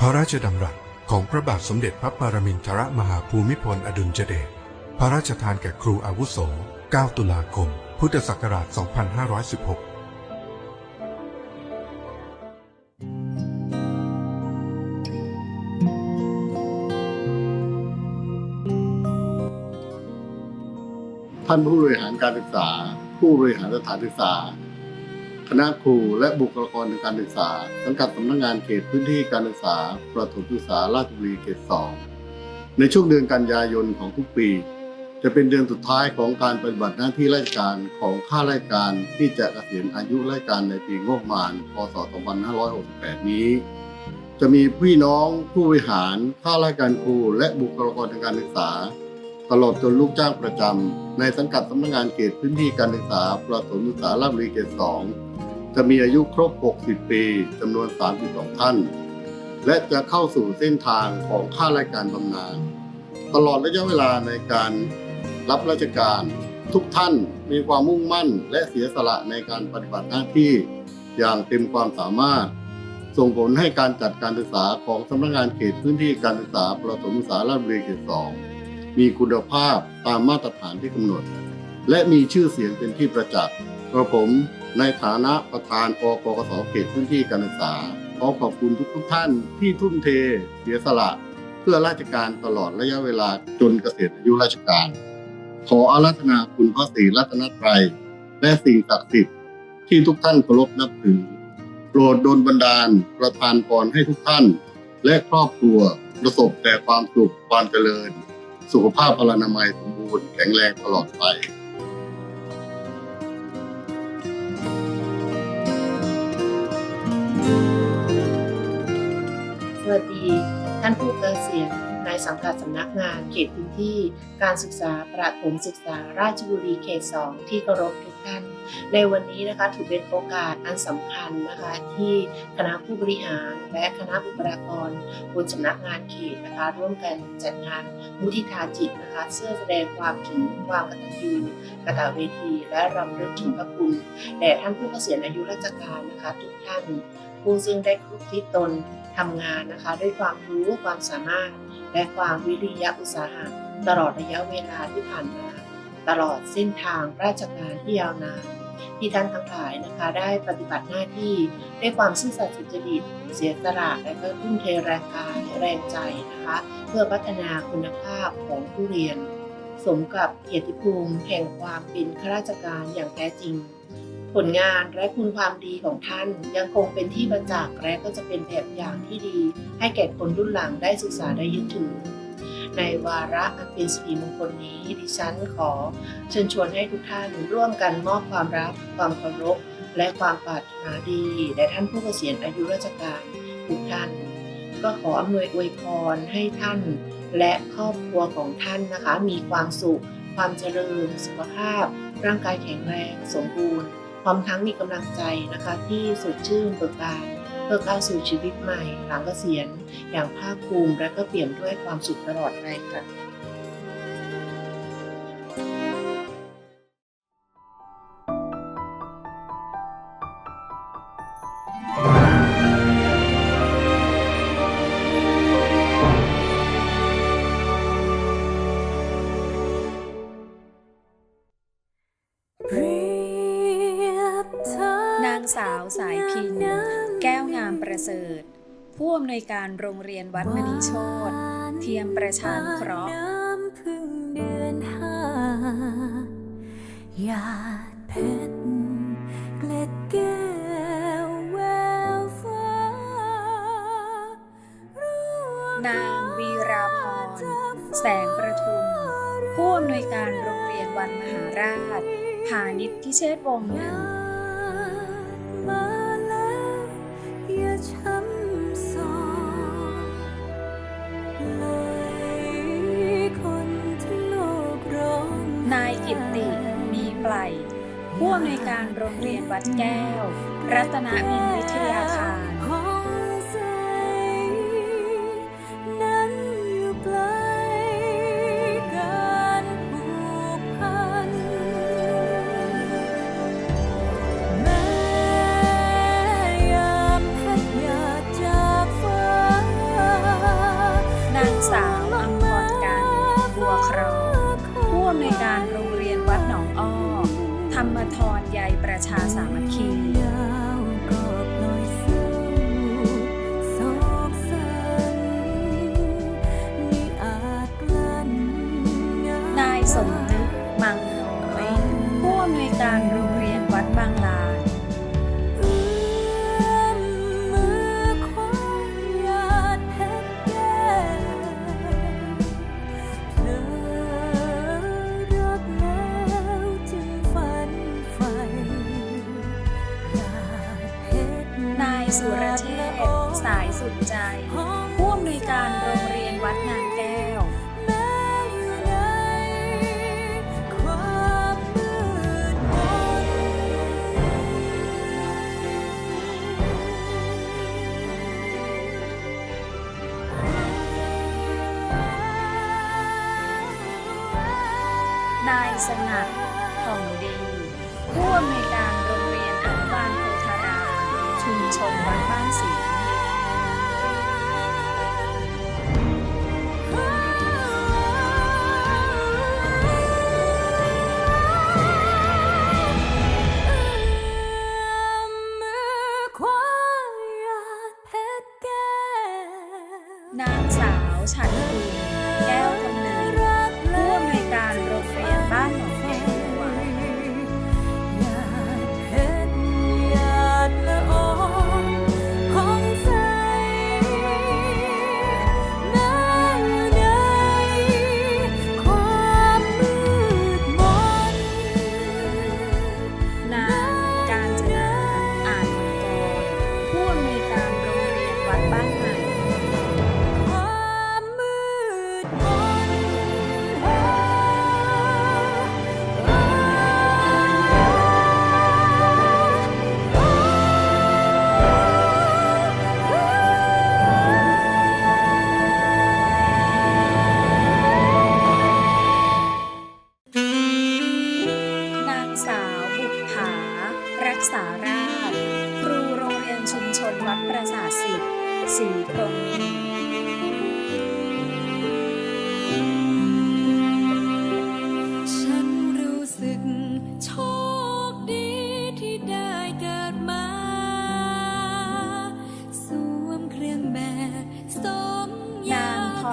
พระราชดำรัสของพระบาทสมเด็จพระปรมินทรมหาภูมิพลอดุลยเดช พระราชทานแก่ครูอาวุโส 9 ตุลาคม พุทธศักราช 2516ท่านผู้บริหารการศึกษา ผู้บริหารสถานศึกษา คณะครูและบุคลากรทางการศึกษา สังกัดสำนักงานเขตพื้นที่การศึกษา ประถมศึกษาราชบุรีเขต 2 ในช่วงเดือนกันยายนของทุกปี จะเป็นเดือนสุดท้ายของการปฏิบัติหน้าที่ราชการของข้าราชการที่จะเกษียณอายุราชการในปีงบประมาณ พศ 2568 นี้ จะมีพี่น้องผู้บริหารข้าราชการครูและบุคลากรทางการศึกษา ตลอดจนลูกจ้างประจำในสังกัดสำนักงานเขตพื้นที่การศึกษา ประถมศึกษาราชบุรีเขต 2 จะมีอายุครบ 60 ปีจำนวน 32 ท่าน และจะเข้าสู่เส้นทางของข้าราชการบำนาญตลอดระยะเวลาในการรับราชการ ทุกท่านมีความมุ่งมั่น และเสียสละในการปฏิบัติหน้าที่อย่างเต็มความสามารถ ส่งผลให้การจัดการศึกษาของสำนักงานเขตพื้นที่การศึกษาประถมศึกษาราชบุรีเขต2มีคุณภาพตามมาตรฐานที่กำหนด และมีชื่อเสียงเป็นที่ประจักษ์กระผม ในฐานะประธานอกกสเขตพื้นที่การศึกษาขอขอบคุณทุกๆท่านที่ทุ่มเทเสียสละเพื่อราชการตลอดระยะเวลาจนเกษียณอายุราชการ ขออาราธนาคุณพระศรีรัตนตรัยและสิ่งศักดิ์สิทธิ์ที่ทุกท่านเคารพนับถือโปรดดลบันดาลประทานพรให้ทุกท่าน และครอบครัวประสบแต่ความสุขความเจริญ สุขภาพพลานามัยสมบูรณ์แข็งแรงตลอดไป ท่านผู้เกษียณ สังกัดสำนักงานเขตพื้นที่ การศึกษาประถมศึกษาราชบุรีเขต 2 ที่เคารพทุกท่าน ในวันนี้นะคะถือเป็นโอกาสอันสำคัญนะคะที่คณะผู้บริหารและคณะบุคลากรบนสำนักงานเขตนะคะร่วมกันจัดงานมุทิตาจิตนะคะเพื่อแสดงความถึงความกตัญญูกตเวที และรำลึกถึงพระคุณแด่ท่านผู้เกษียณอายุราชการนะคะทุกท่านผู้ซึ่งได้คลุกคลิกตนทำงานนะคะด้วยความรู้ความสามารถ และความวิริยะอุตสาหะตลอดระยะเวลาที่ผ่านมา ตลอดเส้นทางราชการที่ยาวนานที่ท่านทั้งหลายนะคะได้ปฏิบัติหน้าที่ด้วยความซื่อสัตย์สุจริต เสียสละและก็ทุ่มเทแรงกายแรงใจนะคะ เพื่อพัฒนาคุณภาพของผู้เรียน สมกับเกียรติภูมิแห่งความเป็นข้าราชการอย่างแท้จริง ผลงานและคุณความดีของท่านยังคงเป็นที่ประจักษ์และก็จะเป็นแบบอย่างที่ดี ให้แก่คนรุ่นหลังได้ศึกษาได้ยึดถือ ในวาระอันเป็นสิริมงคลนี้ดิฉันขอเชิญชวนให้ทุกท่านร่วมกันมอบความรัก ความเคารพและความปรารถนาดีแด่ท่านผู้เกษียณอายุราชการทุกท่าน ก็ขออำนวยอวยพรให้ท่าน และครอบครัวของท่านนะคะ มีความสุข ความเจริญ สุขภาพ ร่างกายแข็งแรง สมบูรณ์ ร้อมทั้งมีกำลังใจนะคะที่สดชื่นเบิกบานเพื่อก้าวสู่ชีวิตใหม่ หลังเกษียณอย่างภาคภูมิและก็เปี่ยมด้วยความสุขตลอดไปค่ะ นางสาวสายพิน แก้วงามประเสริฐ ผู้อำนวยการโรงเรียนวัดมณีโชตเทียมประชานุเคราะห์น้ำพึ่งเดือนห้าหยาดเพชรเกล็ดแก้วแววฟ้าร่วงนางวีราพรแสงประทุม ผู้อำนวยการโรงเรียนวันมหาราชพาณิชย์พิเชษวงศ์หนึ่งมาแล้วอย่าช้ำสอง การโรงเรียนวัดแก้ว รัตนบินวิทยาคาร ระชาสามัคคี สายสุดใจผู้อำนวยการโรงเรียนวัดนางแก้วแม้อยู่ในความมืดมนนายสงัดผ่องดี ผู้อำนวยการโรงเรียนอนุบาลโพธารามชุมชนวัดบ้านสิง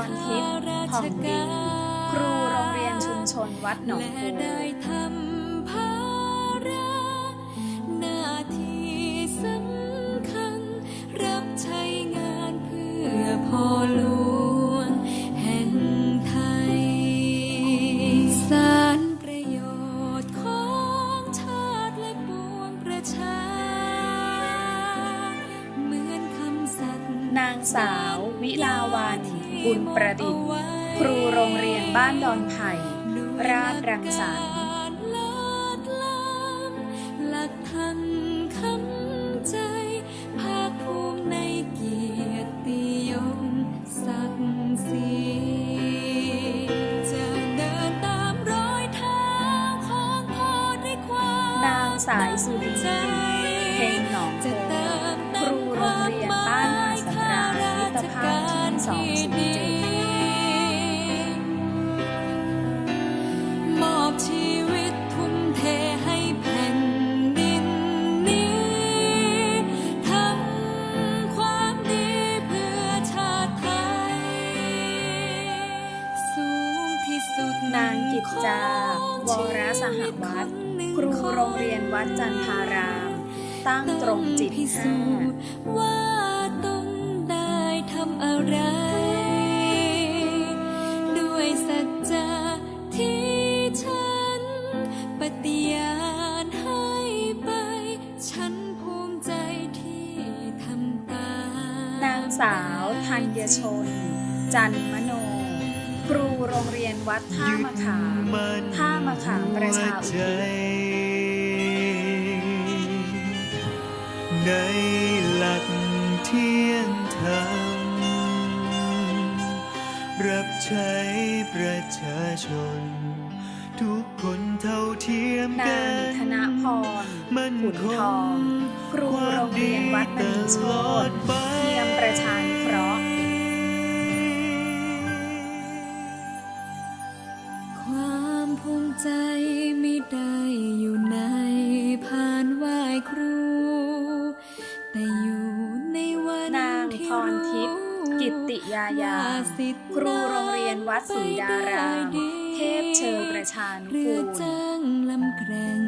รทิพย์พ่องดี ครูโรงเรียนชุมชนวัดหนองปูพอลู บุญประดิษฐ์ ครูโรงเรียนบ้านดอนไผ่ ราชรังสรรค์ลดล้ำหลักธรรมคำใจ ภาคภูมิในเกียรติยศศักดิ์ศรีจะเดินตามรอยเท้าของพ่อด้วยความนางสายสุดีใจเพ็งหนองโพครูโรงเรียนบ้านหาดสำราญมิตรภาพที่สองศูน วัดจันทาราม ตั้งตรงจิตพิห้าสูจน์ว่าตนได้ทำอะไร ด้วยสัจจะที่ฉันปฏิญาณให้ไป ฉันภูมิใจที่ทำตาม นางสาวธัญชน จันมโน ครูโรงเรียนวัดท่ามะขามท่ามะขามประชาอุทิศ ในหลักเที่ยงธรรม รับใช้ประชาชน ทุกคนเท่าเทียมนากังนธนพรมันขุนคทองครูโรงเรียนวัดมณีโชตเทียมประชานุ สิทธิ์ครูโรงเรียนวัดศรีดารามไปได้ดีเทพเชอประชานุเรืกูอลจ้างลำแกร่ง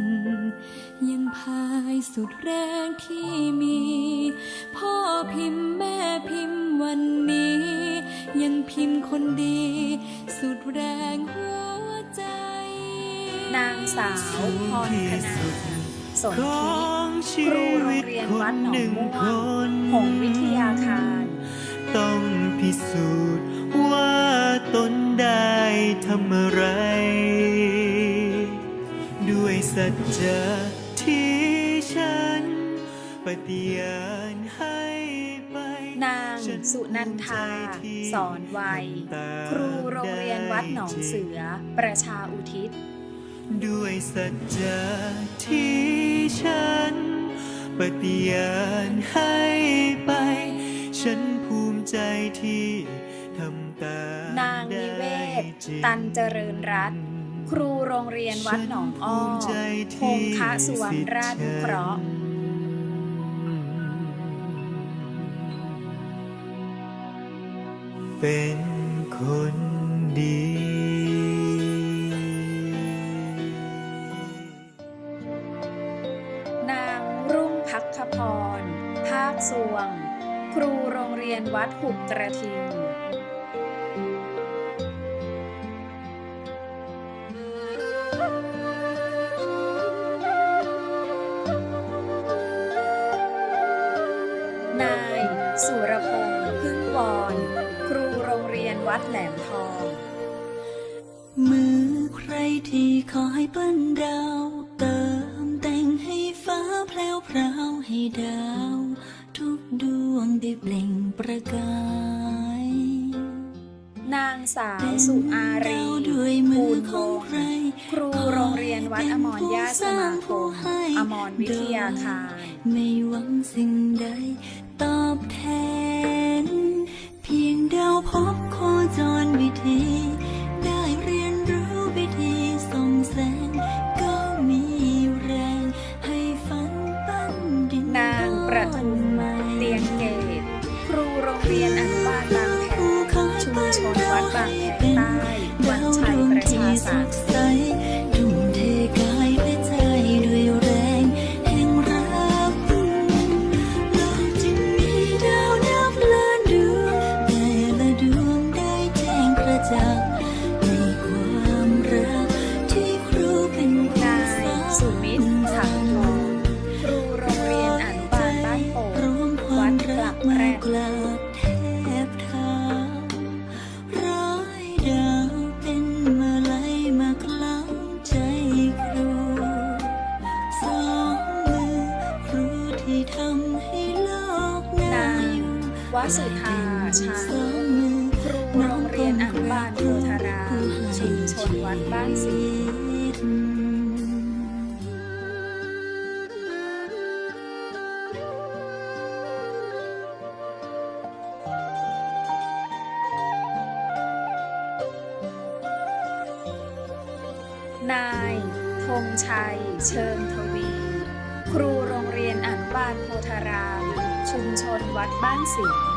ยังพายสุดแรงที่มี พ่อพิมพ์แม่พิมพ์วันนี้ ยังพิมพ์คนดี สุดแรงหัวใจ นางสาวพรคณาสนขธิองชีครูโรงวิตเรียนควัดนหนอหงนึ่งม่วคงนหงส์วิทยาคารต้องพิสูจน์ว่าตน ได้ทำอะไร ด้วยสัจจะที่ฉัน ปฏิญาณให้ไป นางสุนันทา สอนวัย ครูโรงเรียนวัดหนองเสือ ประชาอุทิศ ด้วยสัจจะที่ฉัน ปฏิญาณให้ไป ฉันภูมิใจที่ทำตามนาง ศตันเจริญรัตน์ครูโรงเรียนวัดหนองอ้อฉันภูมิใจพงคะสุวรรณราชเคราะห์เป็นคนดีนางรุ่งพักขพร ภาคสวง ครูโรงเรียนวัดหุบกระทิง ดาว ทุกดวงได้เปล่งประกาย นางสาวสุอารีดาวด้วยมือของใครครูโรงเรียนวัดอมรญาติสมาคมอมรวิทยาคารไม่หวังสิ่งใดตอบแทน ชุมช สุธาชาครูโรงเรียนอนุบาลโพธารามชุมชนวัดบ้านศรีนายธงชัย เชิงทวี ครูโรงเรียนอนุบาลโพธาราม ชุมชนวัดบ้านสิงห์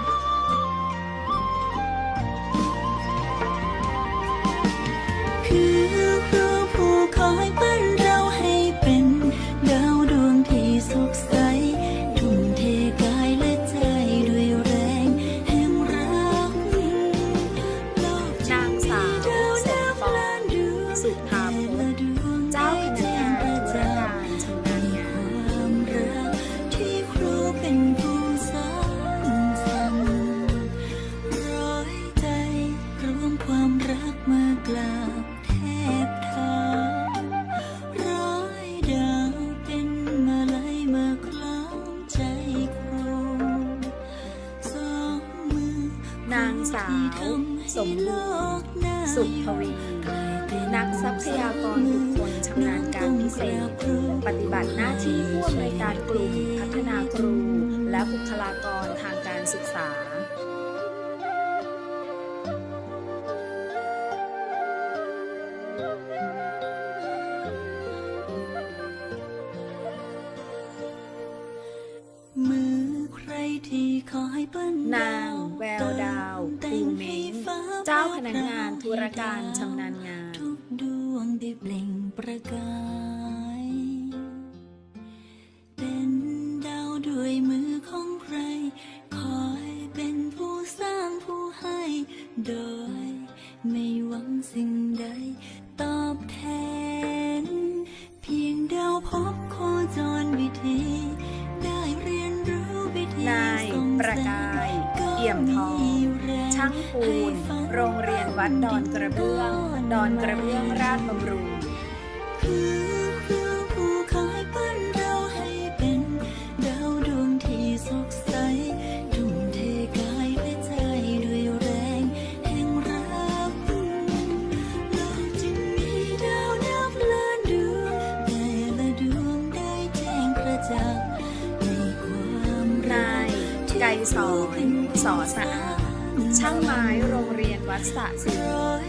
เจ้าพนักงานธุรการชำนาญงาน ทุกดวงได้เปล่งประกาย เป็นดาวด้วยมือของใคร คอยเป็นผู้สร้างผู้ให้ โดยไม่หวังสิ่งใดตอบแทน เพียงดาวพบโคจรวิธี ได้เรียนรู้วิธีนายส่งประกายแสงเอี่ยมทองก็มีแรง ช่างปูน โรงเรียนวัดดอนกระเบื้อง ดอนกระเบื้องราชบำรุงคือคือผู้คอยปั้นาในดาวดวงที่สดใสทุ่มเทกายและใจด้วยแรงแห่งรักโลกจึงมีดาวนับล้านดวงแต่ละดวงไก่สอนสอสะอาด ช่างไม้โรงเรียนวัดสะสิงห์ร้อย